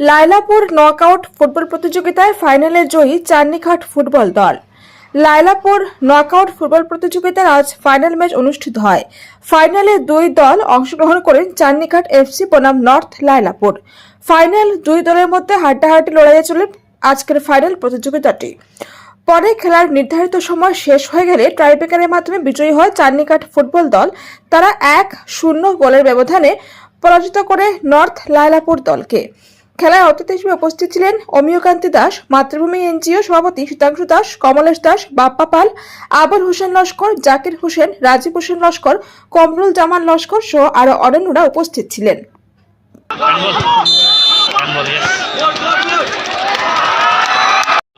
Lailapur knockout football প্রতিযোগিতায় ফাইনালে জয়ী Channighat football দল। লায়লাপুর নকআউট ফুটবল প্রতিযোগিতার আজ ফাইনাল ম্যাচ অনুষ্ঠিত হয়। ফাইনালে দুই দল অংশগ্রহণ করেন চান্নিঘাট এফসি, বনাম নর্থ লায়লাপুর ফাইনাল দুই দলের মধ্যে হাড্ডাহাড্ডি লড়াইয়ে চলে আজকের ফাইনাল প্রতিযোগিতাটি। পরে খেলার নির্ধারিত সময় শেষ হয়ে গেলে ট্রাইব্রেকারের মাধ্যমে বিজয়ী হয় চান্নিঘাট ফুটবল দল। তারা এক শূন্য গোলের ব্যবধানে পরাজিত করে নর্থ লায়লাপুর দলকে। খেলায় অতিথি হিসেবে উপস্থিত ছিলেন অমিয়কান্তি দাস মাতৃভূমি এনজিও সভাপতি শীতাংশু দাস কমলেশ দাস বাপ্পা পাল আবুল হোসেন লস্কর জাকির হোসেন রাজীব হোসেন লস্কর কমরুল জামান লস্কর সহ আরো অরণ্যরা উপস্থিত ছিলেন अनमोल अनमोल यस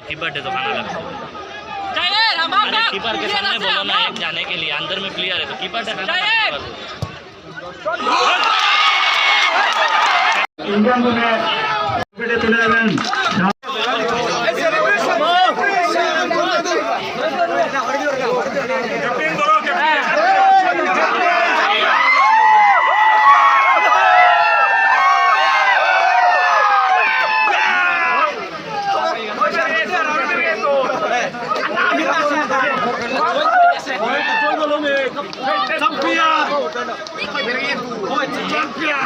कीपर दे दो खाना लगा अरे कीपर के सामने बोलो ना एक जाने के लिए अंदर में प्लेयर है तो कीपर दे खाना ইন্ডিয়ান টিমে পেটে তুলে দেবেন Champion! Champion!